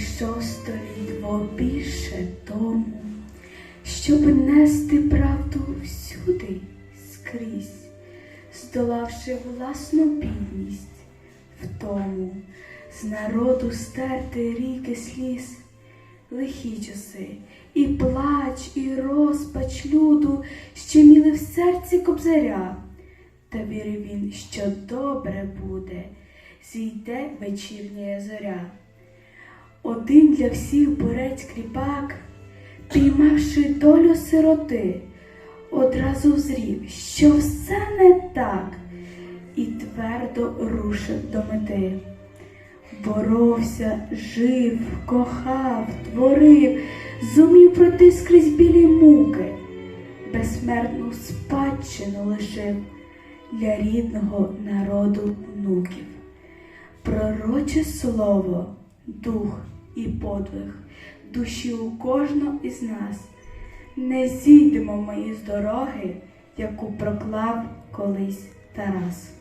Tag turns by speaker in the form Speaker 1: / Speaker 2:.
Speaker 1: Прийшов століть більше тому, щоб нести правду всюди скрізь, здолавши власну бідність в тому, з народу стерти ріки сліз, лихі часи, і плач, і розпач люду, що міли в серці кобзаря, та вірив він, що добре буде, зійде вечірня зоря. Один для всіх борець кріпак, піймавши долю сироти, одразу зрів, що все не так, і твердо рушив до мети. Боровся, жив, кохав, творив, зумів пройти скрізь білі муки, безсмертну спадщину лишив для рідного народу внуків. Пророче слово, дух і подвиг душі у кожного із нас. Не зійдемо ми із дороги, яку проклав колись Тарас.